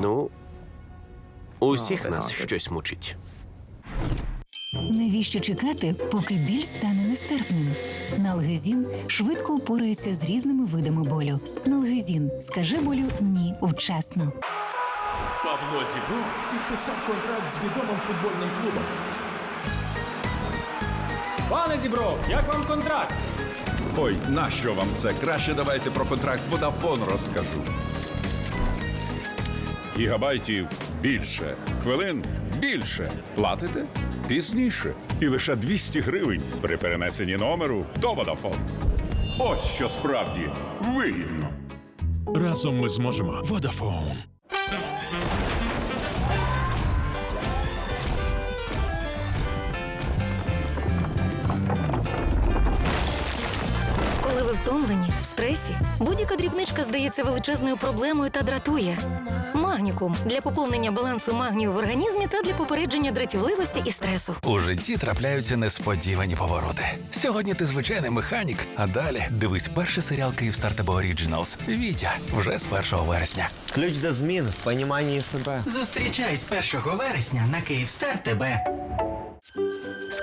Ну, усіх нас щось мучить. Навіщо чекати, поки біль стане нестерпним? Налгезін швидко упорається з різними видами болю. Налгезін скаже болю ні вчасно. Павло Зібров підписав контракт з відомим футбольним клубом. Пане Зібров, як вам контракт? Ой, нащо вам це? Краще давайте про контракт Водафон розкажу. Гігабайтів більше, хвилин більше. Платите пізніше. І лише 200 гривень при перенесенні номеру до Водафон. Ось що справді вигідно. Разом ми зможемо. Водафон. Втомлені, в стресі, будь-яка дрібничка здається величезною проблемою та дратує. Магнікум для поповнення балансу магнію в організмі та для попередження дратівливості і стресу. У житті трапляються несподівані повороти. Сьогодні ти звичайний механік, а далі дивись перший серіал Київстар ТБ Оріджіналс. Вітя вже з 1 вересня. Ключ до змін в поніманні себе. Зустрічай з 1 вересня на Київстар ТБ.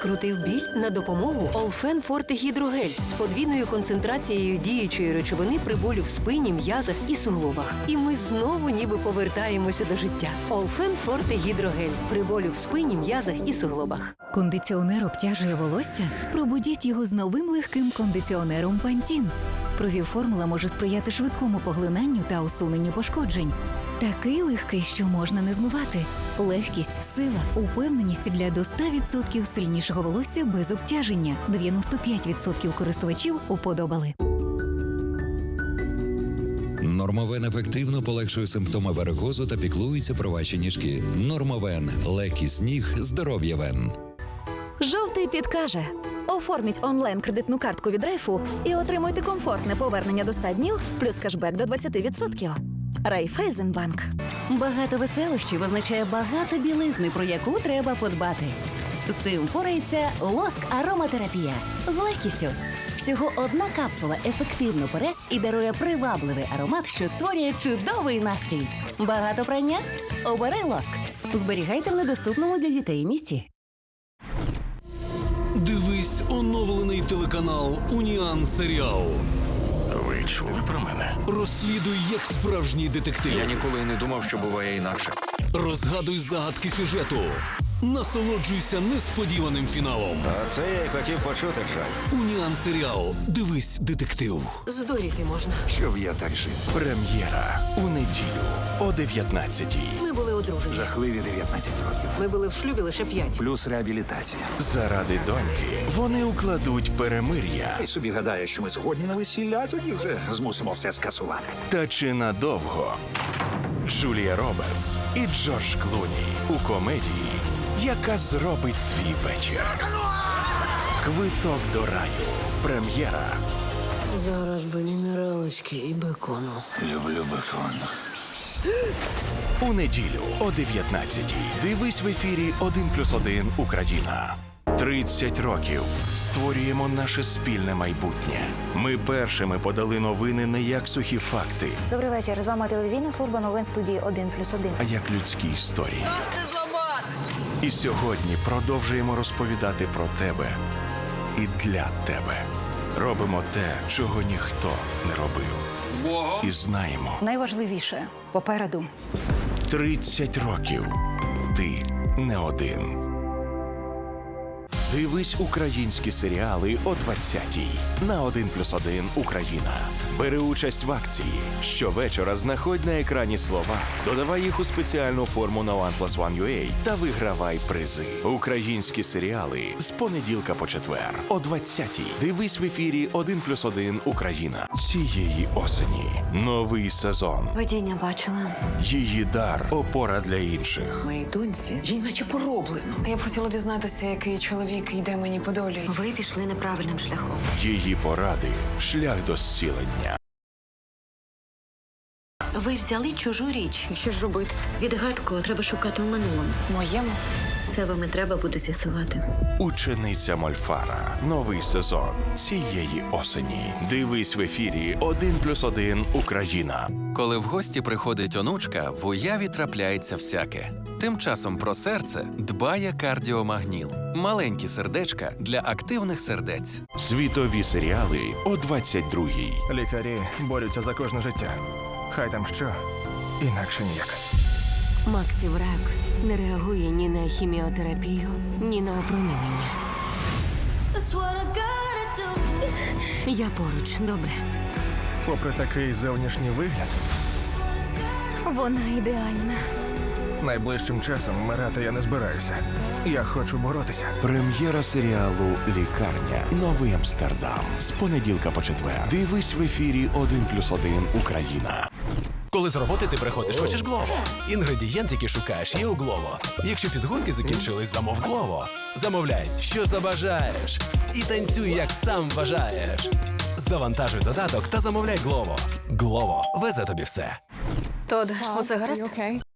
Скрутив біль на допомогу Олфен Форте Гідрогель з подвійною концентрацією діючої речовини при болю в спині, м'язах і суглобах. І ми знову ніби повертаємося до життя. Олфен Форте Гідрогель при болю в спині, м'язах і суглобах. Кондиціонер обтяжує волосся. Пробудіть його з новим легким кондиціонером Пантін. Провіформула може сприяти швидкому поглинанню та усуненню пошкоджень. Такий легкий, що можна не змивати. Легкість, сила, упевненість для до 100% сильнішого волосся без обтяження. 95% користувачів уподобали. Нормовен ефективно полегшує симптоми варикозу та піклується про ваші ніжки. Нормовен легкість ніг, здоров'я вен. Жовтий підкаже. Оформіть онлайн кредитну картку від Райфу і отримуйте комфортне повернення до 100 днів плюс кешбек до 20%. Райфайзенбанк. Багато веселощів означає багато білизни, про яку треба подбати. З цим впорається лоск ароматерапія з легкістю. Всього одна капсула ефективно пере і дарує привабливий аромат, що створює чудовий настрій. Багато прання? Обери лоск. Зберігайте в недоступному для дітей місці. Дивись оновлений телеканал Уніан Серіал. Ви чули про мене? Розслідуй як справжній детектив. Я ніколи не думав, що буває інакше. Розгадуй загадки сюжету. Насолоджуйся несподіваним фіналом. А це я й хотів почути, жаль. Уніан серіал. Дивись детектив. Здуріти можна. Щоб я так жив. Прем'єра у неділю о 19-й. Ми були одружені. Жахливі 19 років. Ми були в шлюбі лише п'ять. Плюс реабілітація. Заради доньки вони укладуть перемир'я. І собі гадає, що ми згодні на весілля, а тоді вже змусимо все скасувати. Та чи надовго? Джулія Робертс і Джордж Клуні у комедії, яка зробить твій вечір. Квиток до раю. Прем'єра Зараз би мінералочки і бекону. Люблю бекон. у неділю о 19-й. Дивись в ефірі 1 плюс 1 Україна. 30 років створюємо наше спільне майбутнє. Ми першими подали новини не як сухі факти, Добрий вечір. З вами телевізійна служба новин студії 1 плюс 1. а як людські історії. І сьогодні продовжуємо розповідати про тебе і для тебе. Робимо те, чого ніхто не робив. І знаємо, Найважливіше попереду. 30 років ти не один. Дивись українські серіали о 20-й на 1 плюс 1 Україна. Бери участь в акції. Щовечора знаходь на екрані слова, додавай їх у спеціальну форму на OnePlus1UA та вигравай призи. Українські серіали з понеділка по четвер о 20-й. Дивись в ефірі 1 плюс 1 Україна. Цієї осені новий сезон. Видіння бачила. Її дар опора для інших. Моїй доньці жіноче пороблено. Я б хотіла дізнатися, який чоловік йде мені по долі. Ви пішли неправильним шляхом. Її поради шлях до зцілення. Ви взяли чужу річ. Що ж робити? Відгадку треба шукати в минулому. Моєму? Це вам і треба буде з'ясувати. Учениця Мольфара. Новий сезон цієї осені. Дивись в ефірі 1+,1 Україна. Коли в гості приходить онучка, в уяві трапляється всяке. Тим часом про серце дбає кардіомагніл. Маленькі сердечка для активних сердець. Світові серіали о 22-й. Лікарі борються за кожне життя. Хай там що, інакше ніяк. Максів рак не реагує ні на хіміотерапію, ні на опромінення. Я поруч, добре. Попри такий зовнішній вигляд, Вона ідеальна. Найближчим часом вмирати я не збираюся. Я хочу боротися. Прем'єра серіалу Лікарня. Новий Амстердам. З понеділка по четвер. Дивись в ефірі 1+,1 Україна. Коли з роботи ти приходиш, хочеш Глово. Інгредієнт, який шукаєш, є у Глово. Якщо підгузки закінчились, замов Глово. Замовляй, що забажаєш. І танцюй, як сам бажаєш. Завантажуй додаток та замовляй Глово. Глово везе тобі все. Тод, усе гаразд?